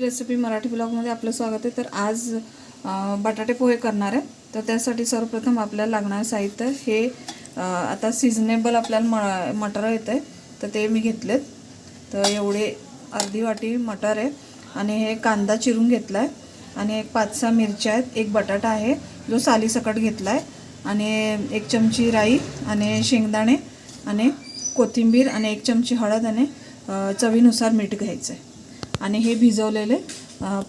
Recipe Marathi ब्लॉगमध्ये आपलं स्वागत आहे. तर आज बटाटे पोहे करणार आहे. तर त्यासाठी सर्वप्रथम आपल्याला लागणारं साहित्य हे आता सिजनेबल आपल्याला म मटर येतं आहे तर ते मी घेतलेत. तर एवढे अर्धी वाटी मटर आहे. आणि हे कांदा चिरून घेतला आहे आणि एक पाच सहा मिरच्या आहेत. एक बटाटा आहे. जो सालीसकट घेतला आहे आणि एक चमची राई आणि शेंगदाणे आणि कोथिंबीर आणि एक चमची हळद आणि चवीनुसार मीठ घ्यायचं आहे आणि हे भिजवलेले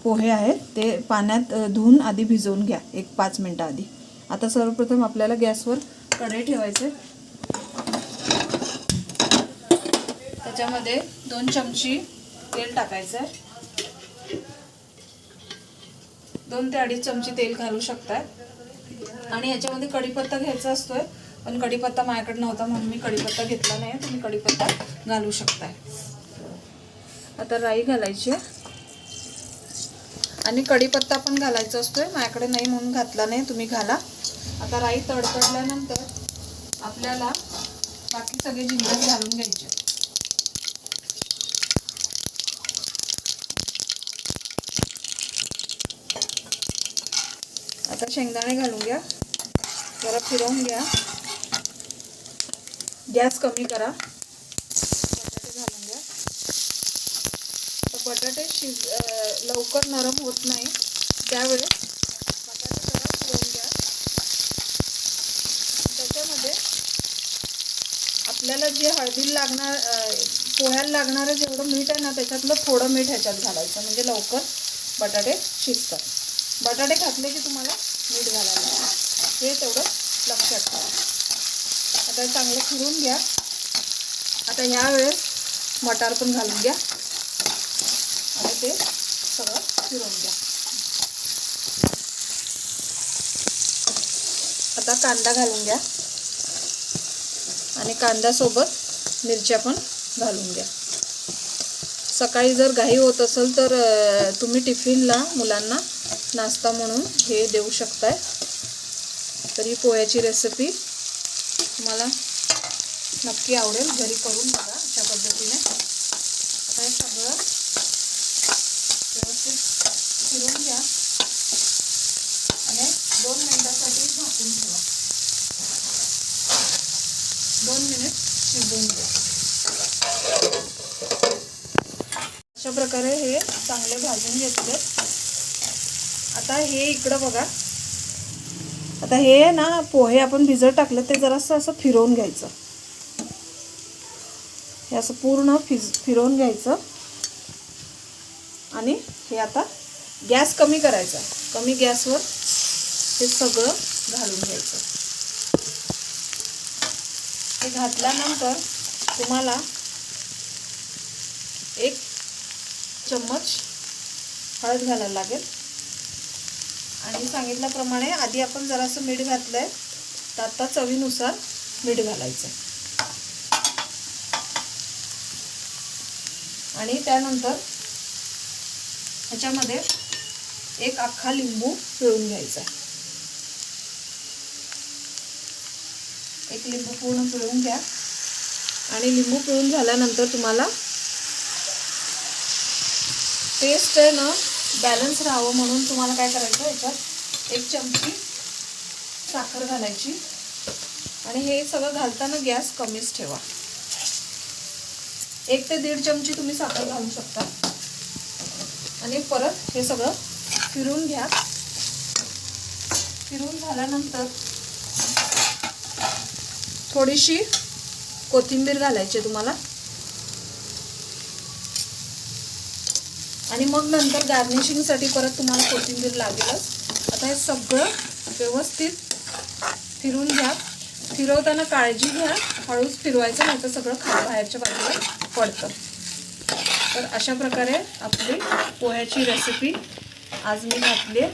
पोहे आहेत ते पाण्यात धुवून आधी भिजवून घ्या एक पाच मिनटं आधी. आता सर्वप्रथम आपल्याला गॅसवर कढई ठेवायचे. त्याच्यामध्ये दोन चमची तेल टाकायचं आहे. दोन ते अडीच चमची तेल घालू शकताय. आणि याच्यामध्ये कढीपत्ता घ्यायचा असतोय पण कढीपत्ता माझ्याकडे नव्हता म्हणून मी कढीपत्ता घेतला नाही तुम्ही कढीपत्ता घालू शकताय. आता राई घालायची आहे. आणि कढीपत्ता पण घालायचा असतोय. माझ्याकडे नाही म्हणून घातला नाही. तुम्ही घाला. आता राई तडतडल्यानंतर आपल्याला बाकी सगळे जिन्नस घालून घ्यायचे आता शेंगदाणे घालून घ्या. जरा फिरवून घ्या. गॅस कमी करा बटाटे घालून घ्या तर बटाटे शिज लवकर नरम होत नाही. त्यावेळेस बटाटे जरा फिरवून घ्या. त्याच्यामध्ये आपल्याला जे हळदीला लागणार पोह्याला लागणारं जेवढं मीठ आहे ना त्याच्यातलं थोडं मीठ ह्याच्यात घालायचं. म्हणजे लवकर बटाटे शिजतात. बटाटे घातले की तुम्हाला मीठ घालायला हे तेवढं लक्षात ठेवा. आता चांगलं फिरून घ्या. आता ह्या वेळेस मटार पण घालून घ्या आणि ते फिरून घ्या. आता कांदा घालून घ्या. आणि कांद्यासोबत मिरच्या पण घालून घ्या. सकाळी जर घाई होत असेल तर तुम्ही टिफिनला मुलांना नाश्ता म्हणून हे देऊ शकताय. तर ही पोह्याची रेसिपी तुम्हाला नक्की आवडेल. घरी करून बघा अशा पद्धतीने. हे सगळं व्यवस्थित फिरून घ्या. आणि दोन मिनिटासाठी झाकून ठेवा. दोन मिनिट शिजवून घ्या. अशा प्रकारे हे चांगले भाजून घेतले. आता हे इकडं बघा. आता हे ना पोहे आपण भिजत टाकलं ते जरासं असं फिरवून घ्यायचं. हे असं पूर्ण फिज फिरवून घ्यायचं. आणि हे आता गॅस कमी करायचा. कमी गॅसवर हे सगळं घालून घ्यायचं. हे घातल्यानंतर तुम्हाला एक चम्मच हळद घालायला लागेल. आणि सांगितल्याप्रमाणे आधी आपण जरासं मीठ घातलं आहे तर आता चवीनुसार मीठ घालायचं. आणि त्यानंतर ह्याच्यामध्ये एक अख्खा लिंबू पिळून घ्यायचा एक लिंबू पूर्ण पिळून घ्या. आणि लिंबू पिळून झाल्यानंतर तुम्हाला टेस्ट आहे ना बॅलन्स राहावं म्हणून तुम्हाला काय करायचं याच्यात? एक चमची साखर घालायची. आणि हे सगळं घालताना गॅस कमीच ठेवा. एक ते दीड चमची तुम्ही साखर घालू शकता. आणि परत हे सगळं फिरून घ्या. फिरून झाल्यानंतर थोडीशी कोथिंबीर घालायची तुम्हाला. आणि मग नंतर गार्निशिंगसाठी परत तुम्हाला कोथिंबीर लागेलच. आता हे सगळं व्यवस्थित फिरून घ्या. फिरवताना काळजी घ्या. हळूच फिरवायचं नाही तर सगळं खा बाहेरच्या बाजूला पडतं. तर अशा प्रकारे आपली पोह्याची रेसिपी आज मी घातली आहे.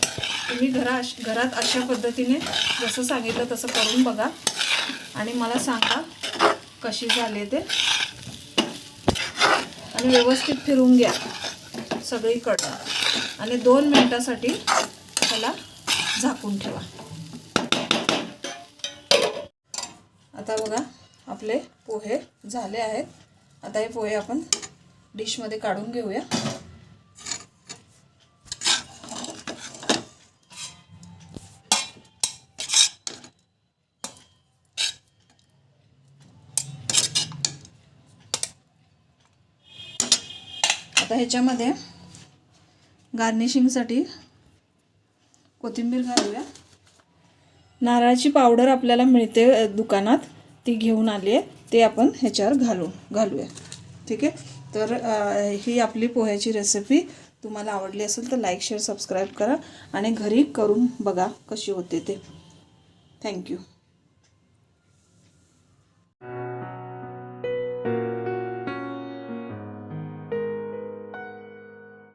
तुम्ही घरा घरात अशा पद्धतीने जसं सांगितलं तसं करून बघा. आणि मला सांगा कशी झाले ते. आणि व्यवस्थित फिरून घ्या सगळीकडं. आणि दोन मिनटासाठी त्याला झाकून ठेवा. आता बघा आपले पोहे झाले आहेत. आता हे पोहे आपण डिशमध्ये काढून घेऊया. आता ह्याच्यामध्ये गार्निशिंगसाठी कोथिंबीर घालूया. नारळाची पावडर आपल्याला मिळते दुकानात. ती घेऊन आली आहे ते आपण ह्याच्यावर घालू घालूया. ठीक आहे? तर ही आपली पोह्याची रेसिपी तुम्हाला आवडली असेल तर लाईक शेअर सबस्क्राईब करा आणि घरी करून बघा कशी होते ते. थँक्यू